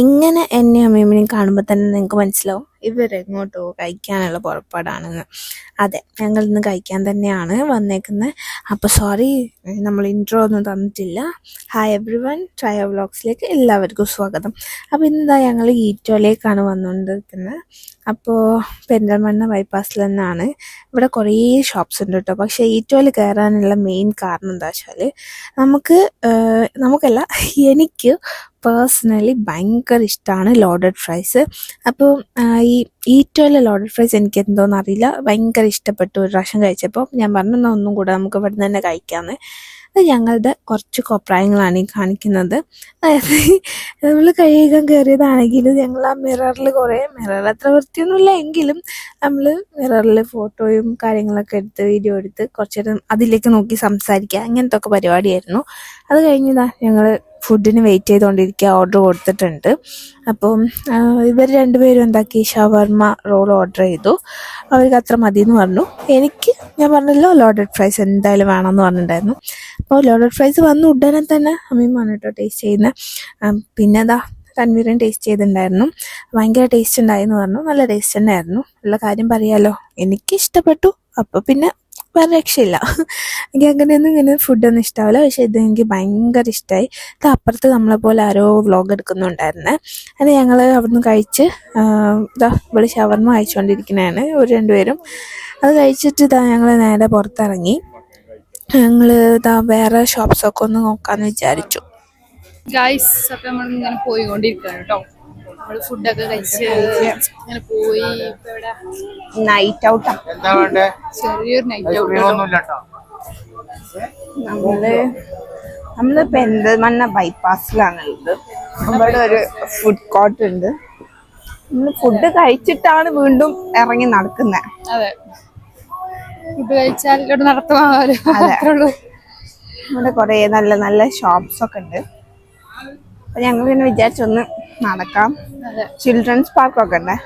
ഇങ്ങനെ എന്നെ അമ്മീമ്മനെയും കാണുമ്പോൾ തന്നെ നിങ്ങൾക്ക് മനസ്സിലാവും ഇവരെങ്ങോട്ടോ കഴിക്കാനുള്ള പുറപ്പാടാണെന്ന്. അതെ ഞങ്ങൾ ഇന്ന് കഴിക്കാൻ തന്നെയാണ് വന്നേക്കുന്നത് അപ്പോൾ സോറി നമ്മൾ ഇൻട്രോ ഒന്നും തന്നിട്ടില്ല. ഹായ് എവ്രി വൺ ട്രയ വ്ളോഗ്സിലേക്ക് എല്ലാവർക്കും സ്വാഗതം. അപ്പോൾ ഇന്നിതാ ഞങ്ങൾ ഈറ്റോയിലേക്കാണ് വന്നുകൊണ്ടിരിക്കുന്നത് അപ്പോൾ പെരിന്തൽമണ്ണ ബൈപ്പാസിൽ തന്നെയാണ് ഇവിടെ കുറേ ഷോപ്സ് ഉണ്ട് കേട്ടോ പക്ഷേ ഈറ്റോയിൽ കയറാനുള്ള മെയിൻ കാരണം എന്താ വെച്ചാൽ നമുക്ക് നമുക്കല്ല എനിക്ക് പേഴ്സണലി ഭയങ്കര ഇഷ്ടമാണ് ലോഡഡ് ഫ്രൈസ് അപ്പോൾ ഈ ഈറ്റോയിലെ ലോഡഡ് ഫ്രൈസ് എനിക്ക് എന്തോന്നറിയില്ല ഭയങ്കര ഇഷ്ടപ്പെട്ടു. ഒരു പ്രാവശ്യം കഴിച്ചപ്പോൾ ഞാൻ പറഞ്ഞു "എന്നാ ഒന്നും കൂടെ നമുക്ക് ഇവിടെ നിന്ന് തന്നെ കഴിക്കാമെന്ന് അത് ഞങ്ങളുടെ കുറച്ച് കോപ്രായങ്ങളാണ് ഈ കാണിക്കുന്നത്. അതായത് നമ്മൾ കഴിയുകം കയറിയതാണെങ്കിൽ ഞങ്ങൾ ആ മിററിൽ കുറേ മിറർ അത്ര വൃത്തിയൊന്നുമില്ല എങ്കിലും നമ്മൾ മിററിൽ ഫോട്ടോയും കാര്യങ്ങളൊക്കെ എടുത്ത് വീഡിയോ എടുത്ത് കുറച്ചേരം അതിലേക്ക് നോക്കി സംസാരിക്കുക. അങ്ങനത്തെ ഒക്കെ പരിപാടിയായിരുന്നു. അത് കഴിഞ്ഞതാ ഞങ്ങൾ ഫുഡിന് വെയിറ്റ് ചെയ്തുകൊണ്ടിരിക്കുക ഓർഡർ കൊടുത്തിട്ടുണ്ട്. അപ്പം ഇവർ രണ്ടുപേരും എന്താക്കി ഷവർമ റോൾ ഓർഡർ ചെയ്തു. അവർക്ക് അത്ര മതി എന്ന് പറഞ്ഞു. എനിക്ക് ഞാൻ പറഞ്ഞല്ലോ ലോഡഡ് ഫ്രൈസ് എന്തായാലും വേണമെന്ന് പറഞ്ഞിട്ടുണ്ടായിരുന്നു. അപ്പോൾ ലോഡഡ് ഫ്രൈസ് വന്ന് ഉടനെ തന്നെ അമ്മീമാണ് കേട്ടോ ടേസ്റ്റ് ചെയ്യുന്നത് പിന്നെ അതാ തൻവീരൻ ടേസ്റ്റ് ചെയ്തിട്ടുണ്ടായിരുന്നു. ഭയങ്കര ടേസ്റ്റ് ഉണ്ടായെന്ന് പറഞ്ഞു. നല്ല ടേസ്റ്റ് തന്നെയായിരുന്നു. ഉള്ള കാര്യം പറയാലോ. എനിക്ക് ഇഷ്ടപ്പെട്ടു. അപ്പോൾ പിന്നെ വേറെ രക്ഷയില്ല. എനിക്ക് അങ്ങനെയൊന്നും ഇങ്ങനെ ഫുഡൊന്നും ഇഷ്ടാവില്ല. പക്ഷെ ഇത് എനിക്ക് ഭയങ്കര ഇഷ്ടമായി ഇത് അപ്പുറത്ത് നമ്മളെ പോലെ ആരോ വ്ളോഗ് എടുക്കുന്നുണ്ടായിരുന്നെ. അത് ഞങ്ങൾ അവിടുന്ന് കഴിച്ച് ഇതാ ഇവിടെ ഷവർമ്മ കഴിച്ചുകൊണ്ടിരിക്കുന്നതാണ് ഒരു രണ്ടുപേരും. അത് കഴിച്ചിട്ട് ഇതാ ഞങ്ങൾ നേരെ പുറത്തിറങ്ങി. ഞങ്ങൾ ഇതാ വേറെ ഷോപ്സൊക്കെ ഒന്ന് നോക്കാമെന്ന് വിചാരിച്ചു. ഗൈസ് അപ്പൊ നമ്മളിങ്ങനെ പോയിക്കൊണ്ടിരിക്കുകയാണ് കേട്ടോ നമ്മൾ ഫുഡൊക്കെ കഴിച്ച് ഇങ്ങനെ പോയി ഇപ്പൊ ഇവിടെ നൈറ്റ് ഔട്ടാ എന്താ വേണ്ടേ? ചെറിയൊരു നൈറ്റ് ഔട്ട് നമ്മൾ നമ്മൾ നമ്മൾ ബൈപ്പാസിലാണ് ഉള്ളത് നമ്മുടെ ഒരു ഫുഡ് കോർട്ട് ഉണ്ട്. നമ്മൾ ഫുഡ് കഴിച്ചിട്ടാണ് വീണ്ടും ഇറങ്ങി നടക്കുന്നത് അതെ. ഫുഡ് കഴിച്ചാൽ ഇവിടെ ഉള്ളൂ ഇവിടെ കുറേ നല്ല നല്ല ഷോപ്സ് ഒക്കെ ഉണ്ട്. അപ്പൊ ഞങ്ങൾ പിന്നെ വിചാരിച്ചൊന്ന് നടക്കാം. ചിൽഡ്രൻസ് പാർക്കൊക്കെ ഉണ്ട്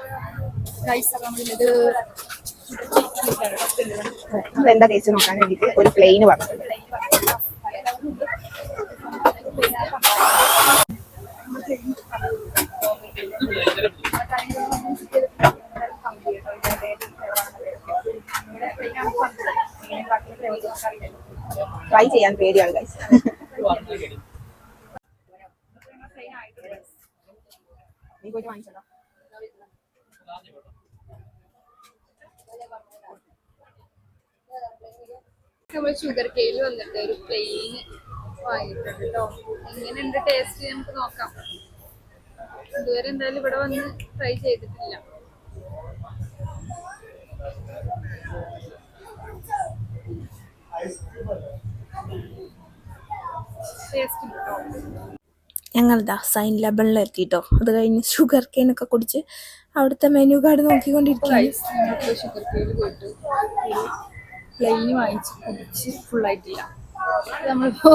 അതെന്താ ചേച്ചി നോക്കാൻ വേണ്ടിട്ട്? ഒരു പ്ലെയിന് പറഞ്ഞു ട്രൈ ചെയ്യാൻ പേടിയാണ് ഗൈസ് പോയിട്ട് വാങ്ങിച്ചോ നമ്മൾ ഷുഗർ കെയിൽ വന്നിട്ട് ഒരു പ്ലെയിൻ വാങ്ങിയിട്ടുണ്ട് കേട്ടോ എങ്ങനെയുണ്ട് ടേസ്റ്റ് നമുക്ക് നോക്കാം. ഇതുവരെ എന്തായാലും ഇവിടെ വന്ന് ട്രൈ ചെയ്തിട്ടില്ല. ടേസ്റ്റ് കേട്ടോ ഞങ്ങളിതാ സൈൻ ലെബണിൽ എത്തിട്ടോ. അത് കഴിഞ്ഞ് ഷുഗർ കെയിൻ ഒക്കെ കുടിച്ച് അവിടുത്തെ മെനു കാർഡ് നോക്കിക്കൊണ്ടിരിക്കുകയാണ്. ഷുഗർ കേയിൽ പോയിട്ട് പ്ലെയിൻ വാങ്ങിച്ച് കുടിച്ച് ഫുള്ളായിട്ടില്ല നമ്മളിപ്പോ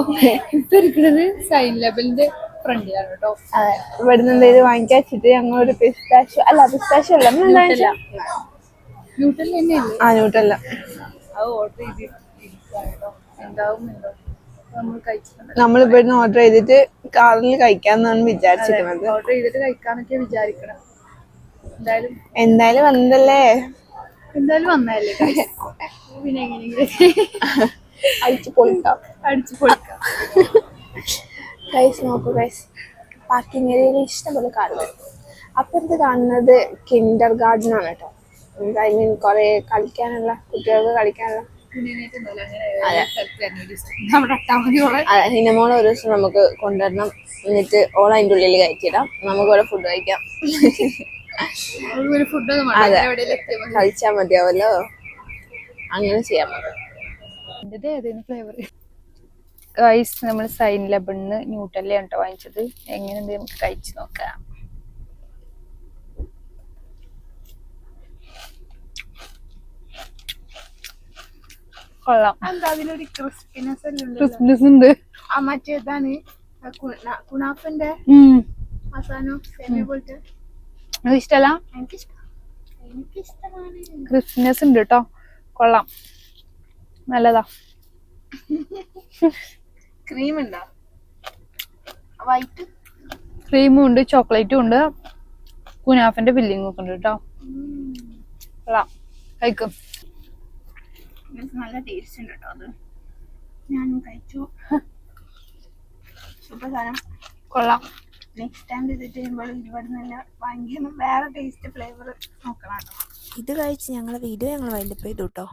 ഇപ്പൊ ഇരിക്കുന്നത് സൈൻ ലെവലിന്റെ ഫ്രണ്ടിലാണ് കേട്ടോ. അതെ ഇവിടുന്ന് എന്തെങ്കിലും വാങ്ങിക്കാൻ വെച്ചിട്ട് ഞങ്ങൾ ഒരു പിസ്താഷ്യോ അല്ല പിസ്താഷ്യോ അല്ല നമ്മൾ എന്താ ന്യൂട്ടല്ല. വെച്ചാ? ന്യൂട്ടൽ ആ ന്യൂട്ടല്ല അത് ഓർഡർ ചെയ്തിട്ട് എന്താവും എന്തോ. നമ്മൾ കഴിച്ചിട്ടുണ്ട് നമ്മൾ ഇവിടുന്ന് ഓർഡർ ചെയ്തിട്ട് കാറിൽ കഴിക്കാന്നാണ് വിചാരിച്ചിരിക്കുന്നത് ഓർഡർ ചെയ്തിട്ട് കഴിക്കാന്നൊക്കെ വിചാരിക്കണം. എന്തായാലും എന്തായാലും വന്നതല്ലേ? എന്തായാലും വന്നതല്ലേ guys. പിന്നെ എങ്ങനെയെങ്കിലും അടിച്ചു പൊളിക്കാം. അടിച്ചു പൊളിക്കാം. ഗൈസ് നോക്കൂ ഗൈസ് പാർക്കിംഗ് ഏരിയയിൽ ഇഷ്ടംപോലെ കാറുകൾ അപ്പുറത്ത് കാണുന്നത് കിൻഡർ ഗാർഡൻ ആണ് കേട്ടോ. ഐ മീൻ കുറെ കളിക്കാനുള്ള കുട്ടികൾക്ക് കളിക്കാനുള്ള ഹിനമോളെ ഒരു ദിവസം നമുക്ക് കൊണ്ടുവരണം. എന്നിട്ട് ഓൾ അതിന്റെ ഉള്ളിൽ കയറ്റിയിടാം. നമുക്ക് ഇവിടെ ഫുഡ് കഴിക്കാം. കഴിച്ചാ അതെ. കഴിച്ചാൽ മതിയാവല്ലോ. അങ്ങനെ ചെയ്യാൻ ഫ്ലേവർ ഗൈസ് നമ്മൾ സൈൻ ലബണിന്ന് ന്യൂട്ടല്ലേ കേട്ടോ വാങ്ങിച്ചത്. എങ്ങനെയുണ്ട് നമുക്ക് കഴിച്ചു നോക്കാം. കൊള്ളാം. എന്താ അതിലൊരു ക്രിസ്പിനെസ് ക്രിസ്പിനെസ് ഉണ്ട്. ആ മറ്റേതാണ് കുണാഫന്റെ ആ സാധനം സേമിയ പോലത്തെ. ഇഷ്ടല്ല ക്രിസ്പിനെസ് ഉണ്ട് കേട്ടോ കൊള്ളാം. നല്ലതാ. ക്രീം ഉണ്ടോ? വൈറ്റ് ക്രീമും ഉണ്ട് ചോക്ലേറ്റും ഉണ്ട്. കുനാഫന്റെ ബില്ലിംഗ് ഒക്കെ ഉണ്ട് കേട്ടോ കൊള്ളാം. കഴിക്കും. നല്ല ടേസ്റ്റ് ഉണ്ട് കേട്ടോ അത്. ഞാനും കഴിച്ചു. സൂപ്പർ സാധനം. കൊള്ളാം. നെക്സ്റ്റ് ടൈം വിസിറ്റ് ചെയ്യുമ്പോൾ ഇവിടെ നിന്ന് വാങ്ങിക്കുന്ന വേറെ ടേസ്റ്റ് ഫ്ലേവർ നോക്കണം കേട്ടോ ഇത് കഴിച്ച് ഞങ്ങളുടെ വീഡിയോ ഞങ്ങൾ വൈൻഡപ്പ് ചെയ്തു കേട്ടോ